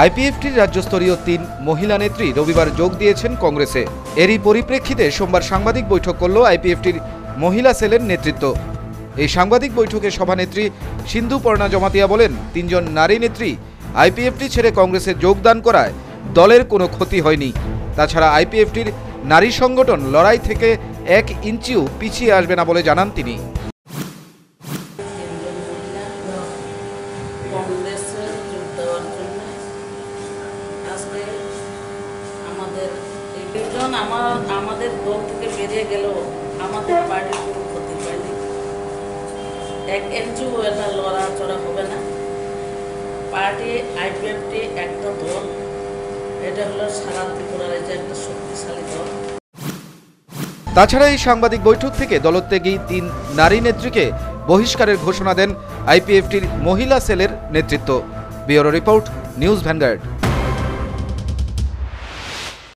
আইপিএফটির রাজ্যস্তরীয় তিন মহিলা নেত্রী রবিবার যোগ দিয়েছেন কংগ্রেসে। এরই পরিপ্রেক্ষিতে সোমবার সাংবাদিক বৈঠক করল আইপিএফটির মহিলা সেলের নেতৃত্ব। এই সাংবাদিক বৈঠকে সভানেত্রী সিন্ধু পর্ণা জমাতিয়া বলেন, তিনজন নারী নেত্রী আইপিএফটি ছেড়ে কংগ্রেসে যোগদান করায় দলের কোনো ক্ষতি হয়নি। তাছাড়া আইপিএফটির নারী সংগঠন লড়াই থেকে এক ইঞ্চিও পিছিয়ে আসবে না বলে জানান তিনি। কংগ্রেসে আজকে আমাদের এই আমার, আমাদের দল থেকে বেরিয়ে গেল আমাদের পার্টির কোনো ক্ষতি এক লড়াচড়া হবে না। পার্টি, আইপিএফটি একটা দল। এটা হলো সারা ত্রিপুরার একটা শক্তিশালী দল। তাছাড়া এই সাংবাদিক বৈঠক থেকে দলত্যাগী তিন নারী নেত্রীকে বহিষ্কারের ঘোষণা দেন আইপিএফটির মহিলা সেলের নেতৃত্ব। Bureau report, news Vanguard.